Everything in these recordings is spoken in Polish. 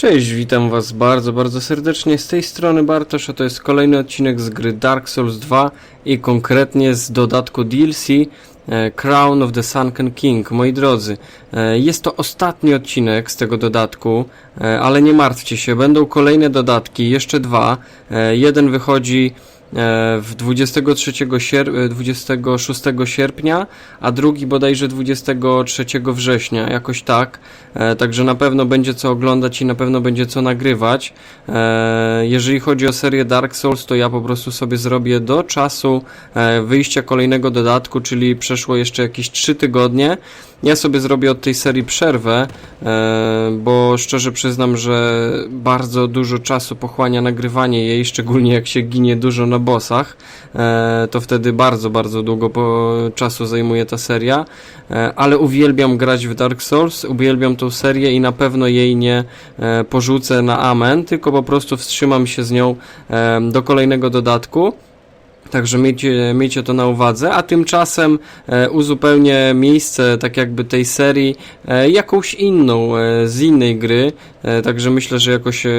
Cześć, witam was bardzo, bardzo serdecznie. Z tej strony Bartosz, a to jest kolejny odcinek z gry Dark Souls 2 i konkretnie z dodatku DLC e, Crown of the Sunken King. Moi drodzy, e, jest to ostatni odcinek z tego dodatku, e, ale nie martwcie się, będą kolejne dodatki, jeszcze dwa. Jeden wychodzi w 23 sier e, 26 sierpnia, a drugi bodajże 23 września, jakoś tak. E, Także na pewno będzie co oglądać i na pewno będzie co nagrywać. E, Jeżeli chodzi o serię Dark Souls, to ja po prostu sobie zrobię do czasu e, wyjścia kolejnego dodatku, czyli przeszło jeszcze jakieś 3 tygodnie. Ja sobie zrobię od tej serii przerwę, e, bo szczerze przyznam, że bardzo dużo czasu pochłania nagrywanie jej, szczególnie jak się ginie dużo na bossach, e, to wtedy bardzo, bardzo długo czasu zajmuje ta seria, e, ale uwielbiam grać w Dark Souls, uwielbiam tą serię i na pewno jej nie e, porzucę na amen, tylko po prostu wstrzymam się z nią do kolejnego dodatku. Także miejcie, miejcie to na uwadze, a tymczasem e, uzupełnię miejsce tak jakby tej serii e, jakąś inną e, z innej gry, e, także myślę, że jakoś e,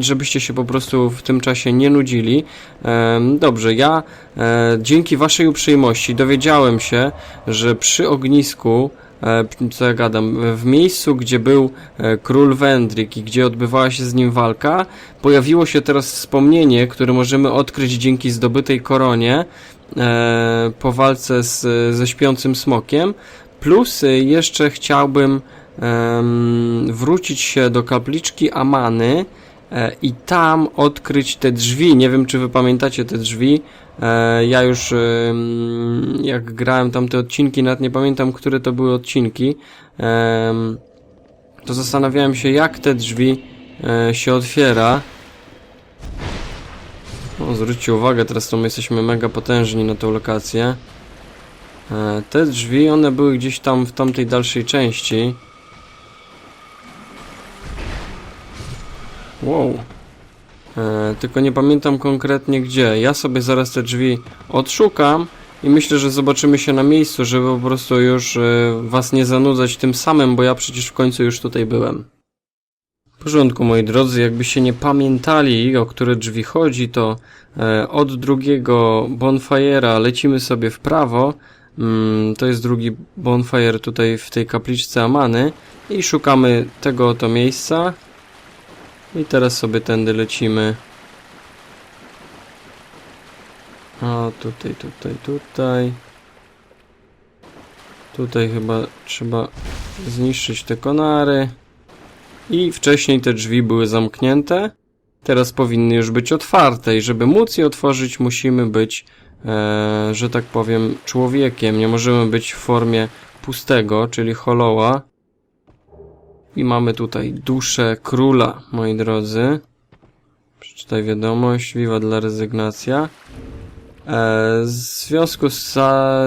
żebyście się po prostu w tym czasie nie nudzili. E, dobrze, ja e, dzięki waszej uprzejmości dowiedziałem się, że przy ognisku co ja gadam, w miejscu, gdzie był e, król Wendrik i gdzie odbywała się z nim walka, pojawiło się teraz wspomnienie, które możemy odkryć dzięki zdobytej koronie e, po walce z, ze śpiącym smokiem. Plus e, jeszcze chciałbym wrócić się do kapliczki Amany e, i tam odkryć te drzwi. Nie wiem, czy wy pamiętacie te drzwi. E, ja już jak grałem tam te odcinki, nawet nie pamiętam, które to były odcinki. To zastanawiałem się, jak te drzwi e, się otwiera. No, zwróćcie uwagę, teraz to my jesteśmy mega potężni na tą lokację. E, te drzwi, one były gdzieś tam w tamtej dalszej części. Wow. E, tylko nie pamiętam konkretnie gdzie. Ja sobie zaraz te drzwi odszukam i myślę, że zobaczymy się na miejscu, żeby po prostu już e, was nie zanudzać tym samym, bo ja przecież w końcu już tutaj byłem. W porządku, moi drodzy, jakbyście nie pamiętali, o które drzwi chodzi, to e, od drugiego bonfire'a lecimy sobie w prawo. Mm, to jest drugi bonfire tutaj w tej kapliczce Amany i szukamy tego oto miejsca. I teraz sobie tędy lecimy. O, tutaj, tutaj, tutaj. Tutaj chyba trzeba zniszczyć te konary. I wcześniej te drzwi były zamknięte. Teraz powinny już być otwarte i żeby móc je otworzyć musimy być, e, że tak powiem, człowiekiem. Nie możemy być w formie pustego, czyli holoła. I mamy tutaj duszę króla, moi drodzy. Przeczytaj wiadomość, wiwa dla rezygnacja. E, w związku z,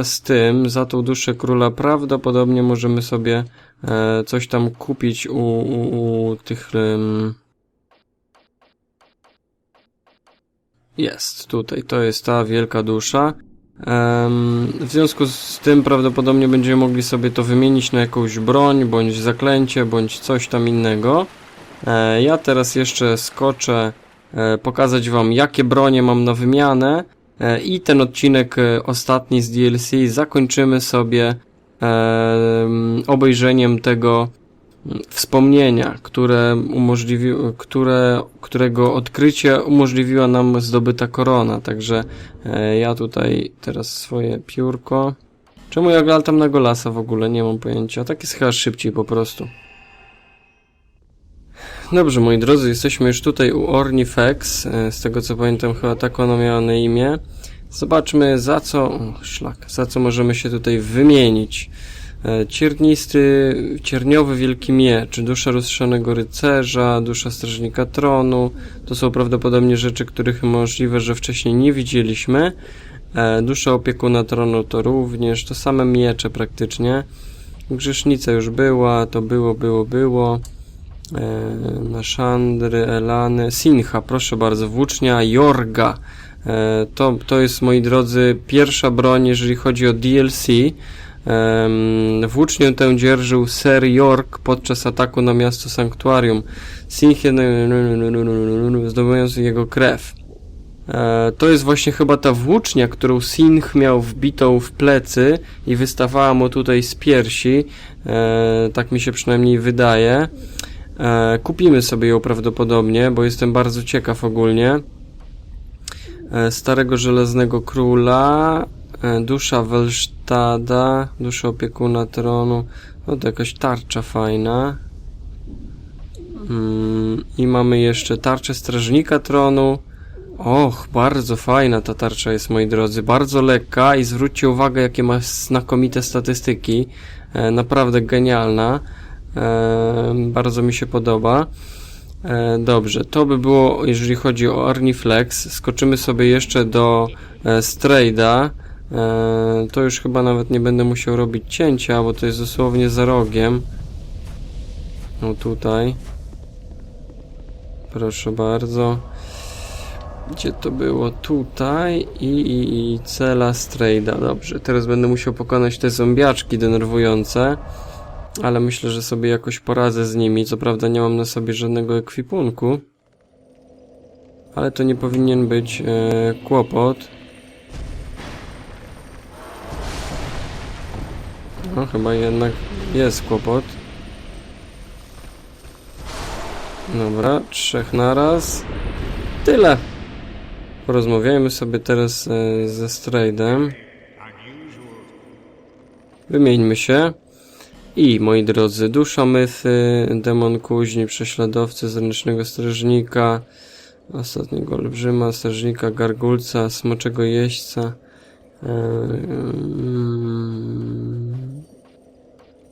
z tym, za tą duszę króla prawdopodobnie możemy sobie e, coś tam kupić u, u, u tych... em, jest, tutaj, to jest ta wielka dusza. W związku z tym prawdopodobnie będziemy mogli sobie to wymienić na jakąś broń, bądź zaklęcie, bądź coś tam innego. E, ja teraz jeszcze skoczę e, pokazać wam jakie bronie mam na wymianę e, i ten odcinek ostatni z DLC zakończymy sobie em, obejrzeniem tego wspomnienia, które umożliwiło, które, którego odkrycie umożliwiła nam zdobyta korona. Także e, ja tutaj teraz swoje piórko. Czemu ja latam na golasa w ogóle? Nie mam pojęcia. Tak jest chyba szybciej po prostu. Dobrze, moi drodzy, jesteśmy już tutaj u Ornifex. E, Z tego co pamiętam, chyba tak ona miała na imię. Zobaczmy za co. O, szlak. Za co możemy się tutaj wymienić. E, Ciernisty, cierniowy wielki miecz, dusza roztrzanego rycerza, dusza strażnika tronu. To są prawdopodobnie rzeczy, których możliwe, że wcześniej nie widzieliśmy. E, Dusza opiekuna tronu to również, to same miecze praktycznie. Grzesznica już była, to było, było, było. E, Naszandry, Elany, Sinha, proszę bardzo, włócznia Jorga. To, to jest, moi drodzy, pierwsza broń, jeżeli chodzi o DLC. Włócznię tę dzierżył Ser York podczas ataku na miasto Sanktuarium, Sinchie zdobywając jego krew. E, to jest właśnie chyba ta włócznia, którą Sinch miał wbitą w plecy i wystawała mu tutaj z piersi. E, tak mi się przynajmniej wydaje. E, kupimy sobie ją prawdopodobnie, bo jestem bardzo ciekaw ogólnie. Starego Żelaznego Króla, Dusza Welsztada, Dusza Opiekuna Tronu, no to jakaś tarcza fajna. Mm, I mamy jeszcze tarczę Strażnika Tronu. Och, bardzo fajna ta tarcza jest, moi drodzy. Bardzo lekka i zwróćcie uwagę, jakie ma znakomite statystyki. E, naprawdę genialna. E, bardzo mi się podoba. E, dobrze, to by było, jeżeli chodzi o Orniflex. Skoczymy sobie jeszcze do e, Strayda. E, to już chyba nawet nie będę musiał robić cięcia, bo to jest dosłownie za rogiem. No tutaj. Proszę bardzo. Gdzie to było? Tutaj i, i, i cela Strayda. Dobrze, teraz będę musiał pokonać te zombiaczki denerwujące. Ale myślę, że sobie jakoś poradzę z nimi. Co prawda nie mam na sobie żadnego ekwipunku. Ale to nie powinien być e, kłopot. No, chyba jednak jest kłopot. Dobra, trzech naraz. Tyle. Porozmawiajmy sobie teraz e, ze Straydem. Wymieńmy się. I, moi drodzy, dusza mythy, demon kuźni, prześladowcy, zręcznego strażnika, ostatniego olbrzyma, strażnika, gargulca, smoczego jeźdźca. Ehm,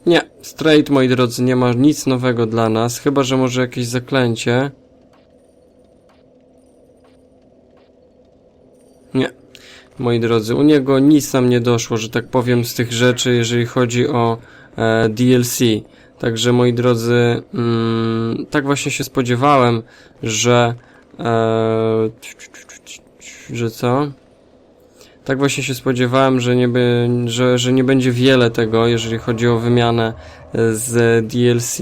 Nie, straight, moi drodzy, nie ma nic nowego dla nas, chyba że może jakieś zaklęcie. Nie. Moi drodzy, u niego nic nam nie doszło, że tak powiem, z tych rzeczy, jeżeli chodzi o e, DLC. Także moi drodzy, mm, tak właśnie się spodziewałem, że e, że co? Tak właśnie się spodziewałem, że nie, by, że, że nie będzie wiele tego, jeżeli chodzi o wymianę e, z DLC.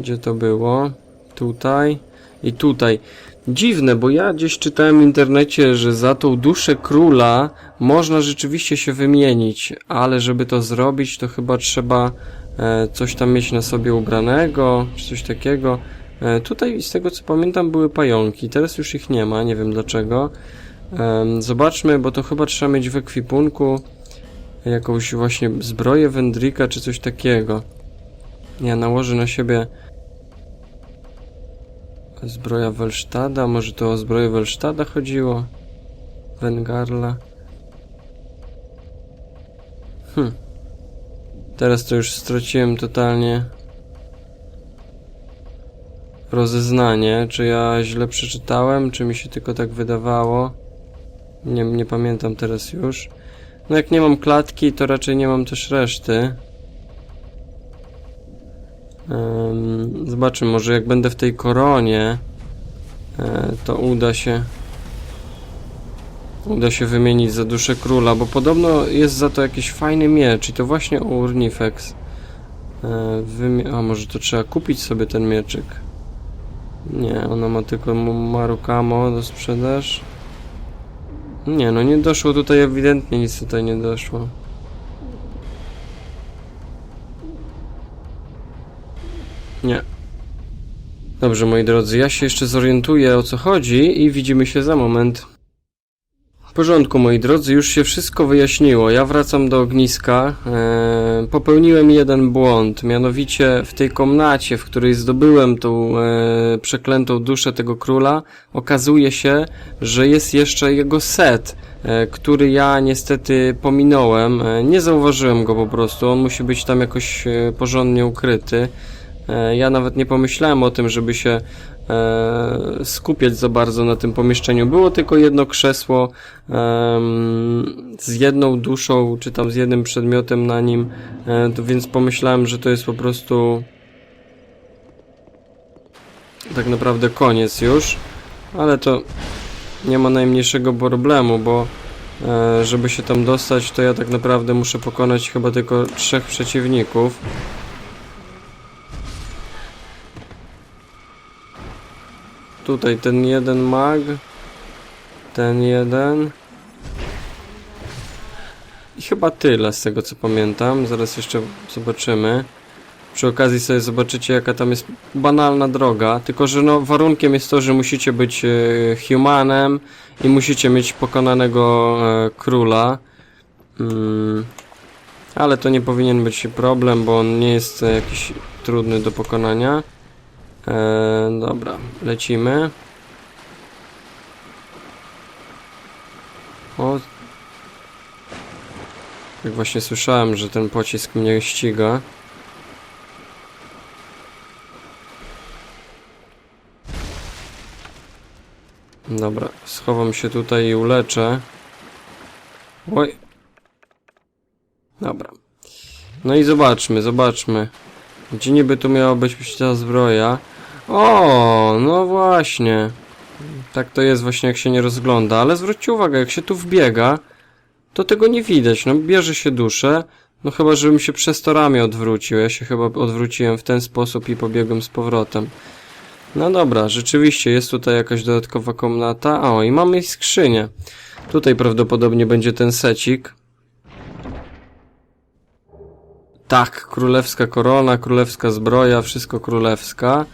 Gdzie to było? Tutaj i tutaj. Dziwne, bo ja gdzieś czytałem w internecie, że za tą duszę króla można rzeczywiście się wymienić, ale żeby to zrobić, to chyba trzeba e, coś tam mieć na sobie ubranego, czy coś takiego. E, tutaj, z tego co pamiętam, były pająki, teraz już ich nie ma, nie wiem dlaczego. Zobaczmy, bo to chyba trzeba mieć w ekwipunku jakąś właśnie zbroję wędrika, czy coś takiego. Ja nałożę na siebie Zbroja Welsztada, może to o zbroję Welsztada chodziło? Wengarla. Hm. Teraz to już straciłem totalnie rozeznanie. Czy ja źle przeczytałem, czy mi się tylko tak wydawało? Nie, nie pamiętam teraz już. No jak nie mam klatki, to raczej nie mam też reszty. Zobaczymy, może jak będę w tej koronie, e, to uda się uda się wymienić za duszę króla, bo podobno jest za to jakiś fajny miecz i to właśnie Urnifex. E, A może to trzeba kupić sobie ten mieczyk? Nie, ona ma tylko Marukamo do sprzedaż. Nie, no nie doszło tutaj ewidentnie, nic tutaj nie doszło. Nie. Dobrze, moi drodzy, ja się jeszcze zorientuję o co chodzi i widzimy się za moment. Porządku, moi drodzy, już się wszystko wyjaśniło. Ja wracam do ogniska. E, popełniłem jeden błąd, mianowicie w tej komnacie, w której zdobyłem tą e, przeklętą duszę tego króla, okazuje się, że jest jeszcze jego set, e, który ja niestety pominąłem. E, nie zauważyłem go po prostu, on musi być tam jakoś e, porządnie ukryty. E, Ja nawet nie pomyślałem o tym, żeby się e, skupiać za bardzo na tym pomieszczeniu. Było tylko jedno krzesło z jedną duszą, czy tam z jednym przedmiotem na nim, e, więc pomyślałem, że to jest po prostu tak naprawdę koniec już, ale to nie ma najmniejszego problemu, bo żeby się tam dostać, to ja tak naprawdę muszę pokonać chyba tylko trzech przeciwników. Tutaj ten jeden mag, ten jeden. I chyba tyle z tego co pamiętam. Zaraz jeszcze zobaczymy. Przy okazji sobie zobaczycie jaka tam jest banalna droga. Tylko, że no warunkiem jest to, że musicie być e, humanem i musicie mieć pokonanego e, króla. Mm. Ale to nie powinien być problem, bo on nie jest e, jakiś trudny do pokonania. E, dobra, lecimy. O. Tak właśnie słyszałem, że ten pocisk mnie ściga. Dobra, schowam się tutaj i uleczę. Oj. Dobra. No i zobaczmy, zobaczmy. Gdzie niby tu miała być ta zbroja? O, no właśnie. Tak to jest właśnie jak się nie rozgląda, ale zwróćcie uwagę, jak się tu wbiega, to tego nie widać. No bierze się duszę, no chyba żebym się przez to ramię odwrócił. Ja się chyba odwróciłem w ten sposób i pobiegłem z powrotem. No dobra, rzeczywiście jest tutaj jakaś dodatkowa komnata. O, i mamy skrzynię. Tutaj prawdopodobnie będzie ten secik. Tak, królewska korona, królewska zbroja, wszystko królewska.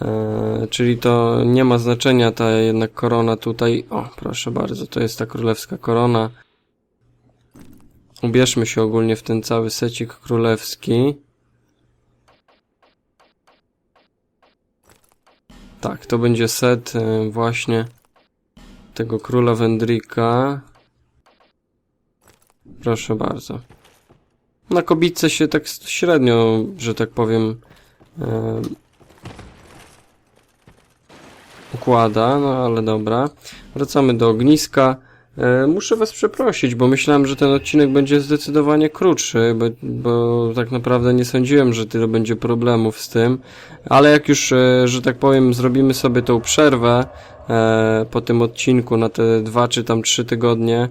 Eee, czyli to nie ma znaczenia ta jednak korona tutaj. O, proszę bardzo, to jest ta królewska korona. Ubierzmy się ogólnie w ten cały secik królewski. Tak, to będzie set e, właśnie tego króla Wendrika. Proszę bardzo. Na kobitce się tak średnio, że tak powiem, układa, no ale dobra. Wracamy do ogniska. E, muszę was przeprosić, bo myślałem, że ten odcinek będzie zdecydowanie krótszy, bo, bo tak naprawdę nie sądziłem, że tyle będzie problemów z tym, ale jak już, e, że tak powiem, zrobimy sobie tą przerwę e, po tym odcinku na te dwa czy tam trzy tygodnie,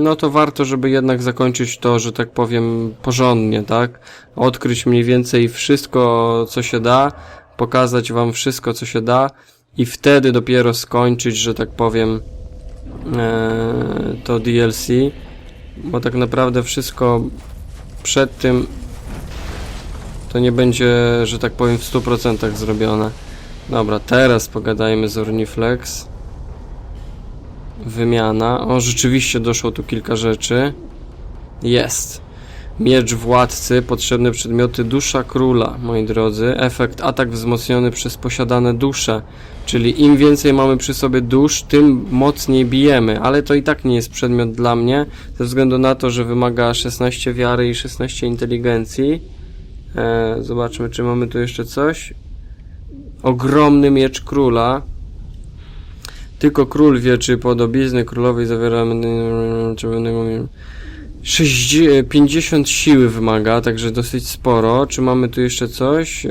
no to warto, żeby jednak zakończyć to, że tak powiem, porządnie, tak? Odkryć mniej więcej wszystko, co się da, pokazać wam wszystko, co się da i wtedy dopiero skończyć, że tak powiem, e, to DLC, bo tak naprawdę wszystko przed tym to nie będzie, że tak powiem, w 100% zrobione. Dobra, teraz pogadajmy z Orniflex. Wymiana. O, rzeczywiście doszło tu kilka rzeczy. Jest. Miecz władcy, potrzebne przedmioty dusza króla, moi drodzy. Efekt atak wzmocniony przez posiadane dusze. Czyli im więcej mamy przy sobie dusz, tym mocniej bijemy, ale to i tak nie jest przedmiot dla mnie, ze względu na to, że wymaga 16 wiary i 16 inteligencji. E, zobaczmy, czy mamy tu jeszcze coś. Ogromny miecz króla. Tylko król wie, czy podobizny królowej zawiera czerwonego mie- 60, 50 siły wymaga, także dosyć sporo. Czy mamy tu jeszcze coś e,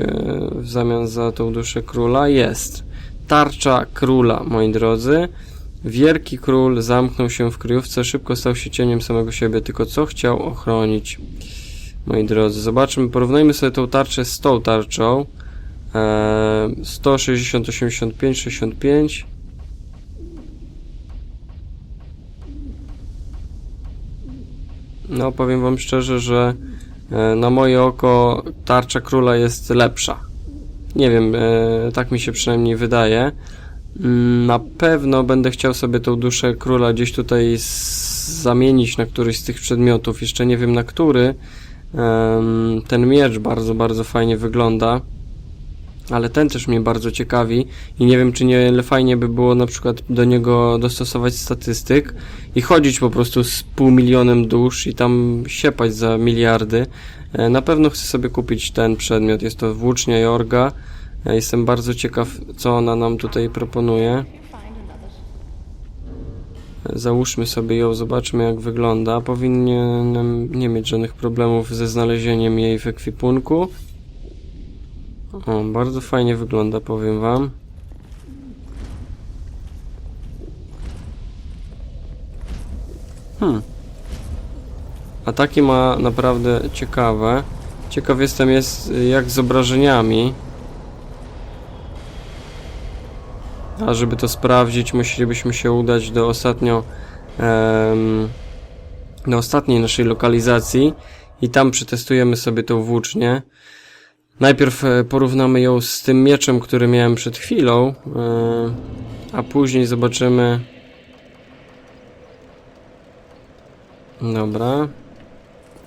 w zamian za tą duszę króla? Jest. Tarcza króla, moi drodzy. Wielki król zamknął się w kryjówce, szybko stał się cieniem samego siebie, tylko co chciał ochronić. Moi drodzy, zobaczmy, porównajmy sobie tą tarczę z tą tarczą. Eee, 160, 85, 65. No, powiem wam szczerze, że e, na moje oko tarcza króla jest lepsza. Nie wiem, e, tak mi się przynajmniej wydaje. Mm, Na pewno będę chciał sobie tą duszę króla gdzieś tutaj zamienić na któryś z tych przedmiotów. Jeszcze nie wiem na który. Ten miecz bardzo, bardzo fajnie wygląda. Ale ten też mnie bardzo ciekawi i nie wiem, czy nie fajnie by było na przykład do niego dostosować statystyk i chodzić po prostu z pół milionem dusz i tam siepać za miliardy. E, Na pewno chcę sobie kupić ten przedmiot. Jest to włócznia Jorga. Ja jestem bardzo ciekaw, co ona nam tutaj proponuje. Załóżmy sobie ją, zobaczmy jak wygląda. Powinienem nie mieć żadnych problemów ze znalezieniem jej w ekwipunku. O, bardzo fajnie wygląda, powiem wam. Hmm. Ataki ma naprawdę ciekawe. Ciekaw jestem jest jak z obrażeniami. A żeby to sprawdzić, musielibyśmy się udać do ostatnio em, do ostatniej naszej lokalizacji i tam przetestujemy sobie tą włócznię. Najpierw e, porównamy ją z tym mieczem, który miałem przed chwilą, e, a później zobaczymy. Dobra.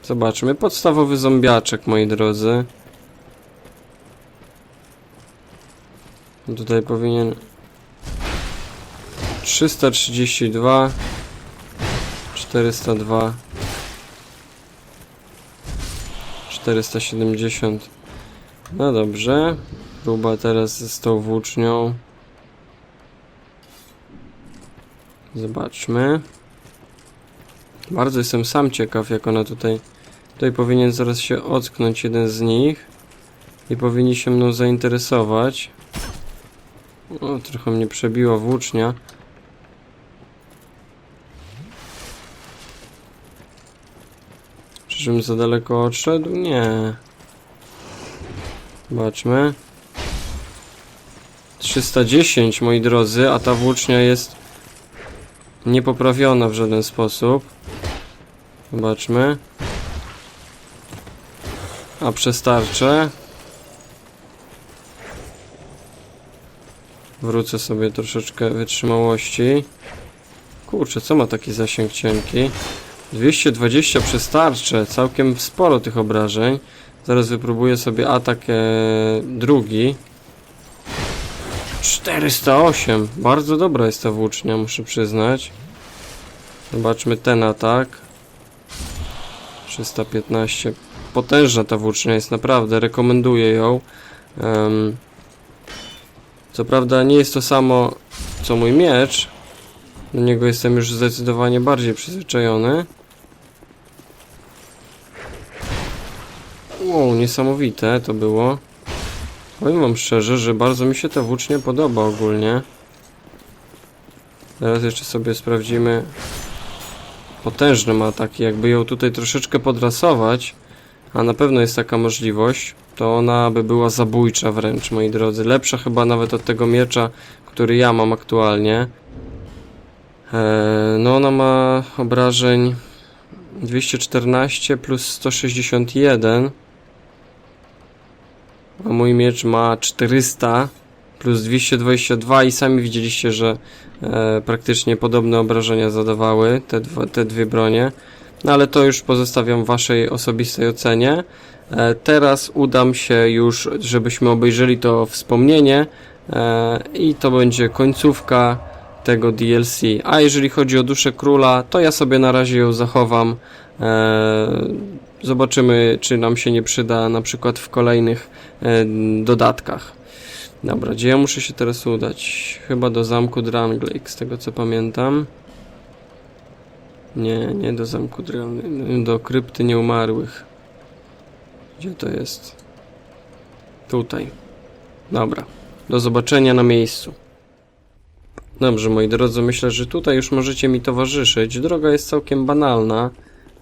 Zobaczmy. Podstawowy zombiaczek, moi drodzy. Tutaj powinien 332 402 470 No dobrze. Próba teraz z tą włócznią. Zobaczmy. Bardzo jestem sam ciekaw, jak ona tutaj... Tutaj powinien zaraz się ocknąć jeden z nich. I powinni się mną zainteresować. O, trochę mnie przebiła włócznia. Czyżbym za daleko odszedł? Nie. Zobaczmy. 310, moi drodzy, a ta włócznia jest niepoprawiona w żaden sposób. Zobaczmy. A przestarczę. Wrócę sobie troszeczkę wytrzymałości. Kurczę, co ma taki zasięg cienki? 220 przestarcze, całkiem sporo tych obrażeń. Zaraz wypróbuję sobie atak e, drugi. 408, bardzo dobra jest ta włócznia, muszę przyznać. Zobaczmy ten atak. 315. Potężna ta włócznia jest, naprawdę, rekomenduję ją. Em, co prawda nie jest to samo co mój miecz. Do niego jestem już zdecydowanie bardziej przyzwyczajony. Wow, niesamowite to było. Powiem wam szczerze, że bardzo mi się ta włócznia podoba ogólnie. Teraz jeszcze sobie sprawdzimy potężne ma ataki. Jakby ją tutaj troszeczkę podrasować, a na pewno jest taka możliwość, to ona by była zabójcza wręcz, moi drodzy. Lepsza chyba nawet od tego miecza, który ja mam aktualnie. Eee, no ona ma obrażeń 214 plus 161 a mój miecz ma 400 plus 222 i sami widzieliście, że e, praktycznie podobne obrażenia zadawały te, dwa, te dwie bronie. No ale to już pozostawiam waszej osobistej ocenie. E, teraz udam się już, żebyśmy obejrzeli to wspomnienie e, i to będzie końcówka tego DLC. A jeżeli chodzi o duszę króla, to ja sobie na razie ją zachowam. E, zobaczymy, czy nam się nie przyda na przykład w kolejnych e, dodatkach. Dobra, gdzie ja muszę się teraz udać? Chyba do zamku Drangleic, z tego co pamiętam. Nie, nie do zamku Drangleic, do krypty nieumarłych. Gdzie to jest? Tutaj. Dobra. Do zobaczenia na miejscu. Dobrze, moi drodzy, myślę, że tutaj już możecie mi towarzyszyć. Droga jest całkiem banalna.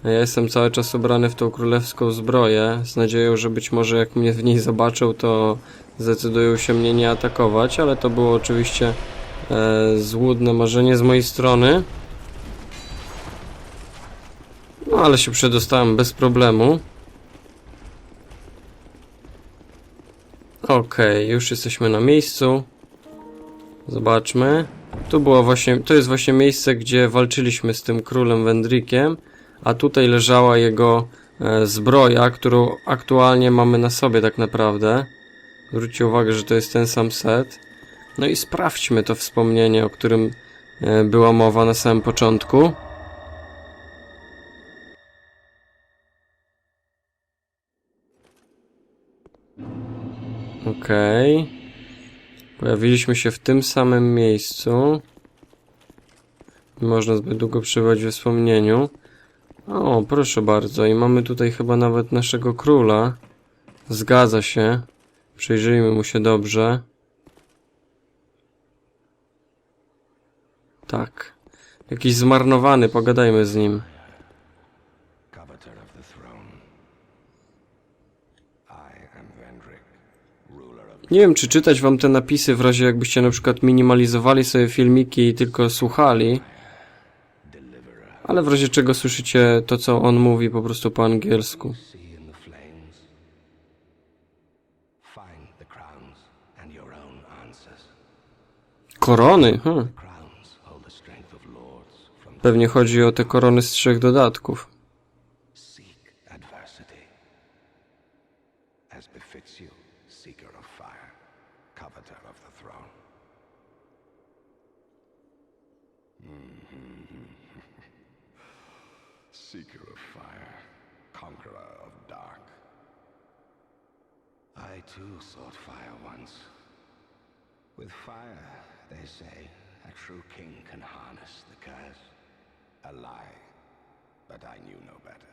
Ja jestem cały czas ubrany w tą królewską zbroję, z nadzieją, że być może jak mnie w niej zobaczą, to zdecydują się mnie nie atakować, ale to było oczywiście e, złudne marzenie z mojej strony. No, ale się przedostałem bez problemu. Okej, już jesteśmy na miejscu. Zobaczmy. Tu było właśnie, to jest właśnie miejsce, gdzie walczyliśmy z tym królem Wendrikiem, a tutaj leżała jego e, zbroja, którą aktualnie mamy na sobie tak naprawdę. Zwróćcie uwagę, że to jest ten sam set. No i sprawdźmy to wspomnienie, o którym e, była mowa na samym początku. Okej. Pojawiliśmy się w tym samym miejscu. Można zbyt długo przebywać we wspomnieniu. O, proszę bardzo. I mamy tutaj chyba nawet naszego króla. Zgadza się. Przyjrzyjmy mu się dobrze. Tak. Jakiś zmarnowany, pogadajmy z nim. Nie wiem, czy czytać wam te napisy w razie jakbyście na przykład minimalizowali sobie filmiki i tylko słuchali. Ale w razie czego słyszycie to, co on mówi po prostu po angielsku. Korony? From Pewnie chodzi o te korony z trzech dodatków. seek adversity. As befits you, seeker of fire, coveter of the throne. Seeker of fire, conqueror of dark. I too sought fire once. With fire, they say, a true king can harness the curse. A lie, but I knew no better.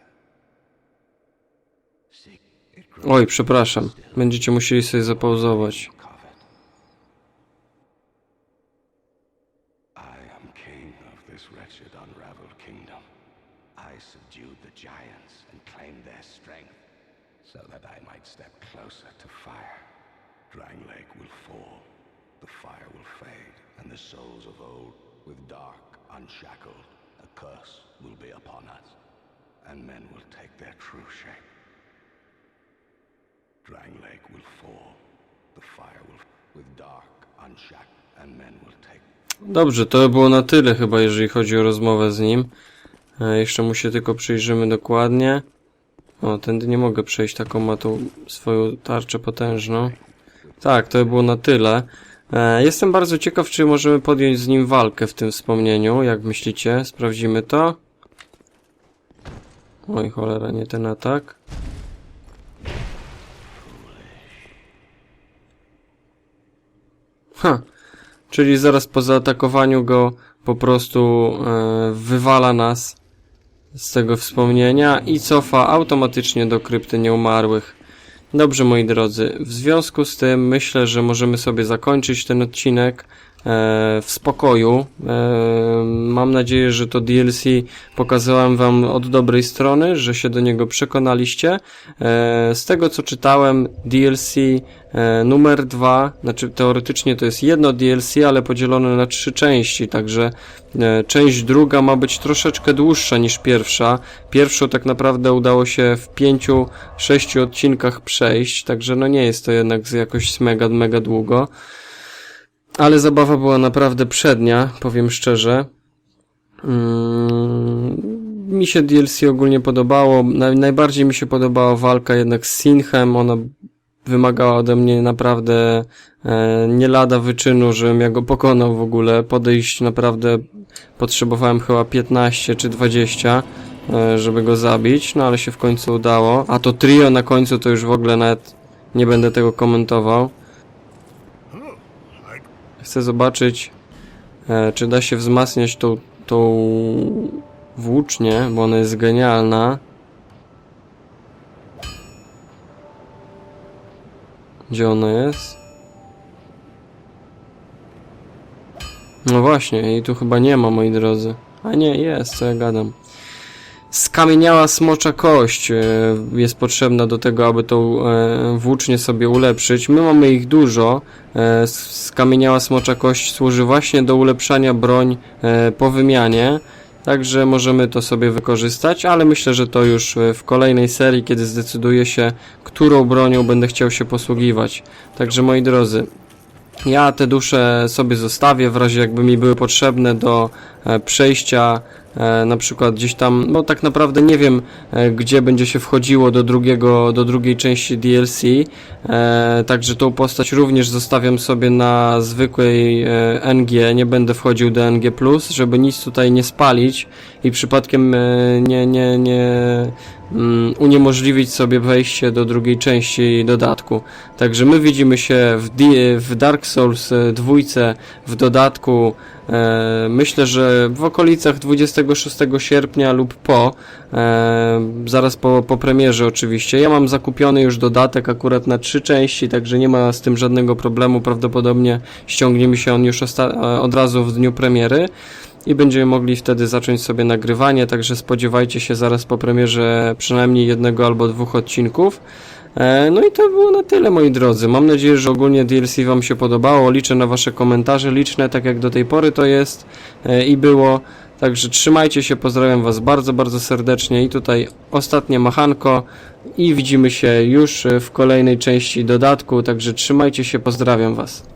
Oj, przepraszam. Będziecie musieli sobie zapauzować. I subdued the giants and claimed their strength, so that I might step closer to fire. Drang Lake will fall, the fire will fade, and the souls of old, with dark, unshackled, a curse will be upon us, and men will take their true shape. Drang Lake will fall, the fire will, with dark, unshackled, and men will take Dobrze, to było na tyle chyba, jeżeli chodzi o rozmowę z nim. E, jeszcze mu się tylko przyjrzymy dokładnie. O, tędy nie mogę przejść, taką ma tą swoją tarczę potężną. Tak, to było na tyle. E, jestem bardzo ciekaw, czy możemy podjąć z nim walkę w tym wspomnieniu. Jak myślicie? Sprawdzimy to. Oj, cholera, nie ten atak. Ha! Czyli zaraz po zaatakowaniu go po prostu e, wywala nas z tego wspomnienia i cofa automatycznie do krypty nieumarłych. Dobrze, moi drodzy, w związku z tym myślę, że możemy sobie zakończyć ten odcinek w spokoju. E, mam nadzieję, że to DLC pokazałem Wam od dobrej strony, że się do niego przekonaliście. E, z tego co czytałem, DLC e, numer dwa, znaczy teoretycznie to jest jedno DLC, ale podzielone na trzy części, także e, część druga ma być troszeczkę dłuższa niż pierwsza. Pierwszą tak naprawdę udało się w pięciu, sześciu odcinkach przejść, także no nie jest to jednak jakoś mega, mega długo. Ale zabawa była naprawdę przednia, powiem szczerze. Mm, mi się DLC ogólnie podobało. Naj, najbardziej mi się podobała walka jednak z Sinhem. Ona wymagała ode mnie naprawdę e, nie lada wyczynu, żebym ja go pokonał w ogóle. Podejść naprawdę potrzebowałem chyba 15 czy 20, e, żeby go zabić, no ale się w końcu udało. A to trio na końcu to już w ogóle nawet nie będę tego komentował. Chcę zobaczyć, e, czy da się wzmacniać tą, tą włócznię, bo ona jest genialna. Gdzie ona jest? No właśnie, jej tu chyba nie ma, moi drodzy. A nie, jest, co ja gadam. Skamieniała smocza kość e, jest potrzebna do tego, aby tą e, włócznię sobie ulepszyć. My mamy ich dużo. E, skamieniała smocza kość służy właśnie do ulepszania broń po wymianie. Także możemy to sobie wykorzystać, ale myślę, że to już w kolejnej serii, kiedy zdecyduję się, którą bronią będę chciał się posługiwać. Także moi drodzy, ja te dusze sobie zostawię w razie jakby mi były potrzebne do przejścia na przykład gdzieś tam, no tak naprawdę nie wiem e, gdzie będzie się wchodziło do drugiego, do drugiej części DLC, e, także tą postać również zostawiam sobie na zwykłej e, NG, nie będę wchodził do NG+, żeby nic tutaj nie spalić i przypadkiem e, nie, nie, nie uniemożliwić sobie wejście do drugiej części dodatku. Także my widzimy się w, w Dark Souls e, dwójce w dodatku. E, myślę, że w okolicach 26 sierpnia lub po, e, zaraz po, po premierze oczywiście. Ja mam zakupiony już dodatek akurat na trzy części, także nie ma z tym żadnego problemu. Prawdopodobnie ściągnie mi się on już e, od razu w dniu premiery. I będziemy mogli wtedy zacząć sobie nagrywanie, także spodziewajcie się zaraz po premierze przynajmniej jednego albo dwóch odcinków. E, No i to było na tyle, moi drodzy. Mam nadzieję, że ogólnie DLC Wam się podobało. Liczę na Wasze komentarze, liczne tak jak do tej pory to jest e, i było. Także trzymajcie się, pozdrawiam Was bardzo, bardzo serdecznie i tutaj ostatnie machanko i widzimy się już e, w kolejnej części dodatku, także trzymajcie się, pozdrawiam Was.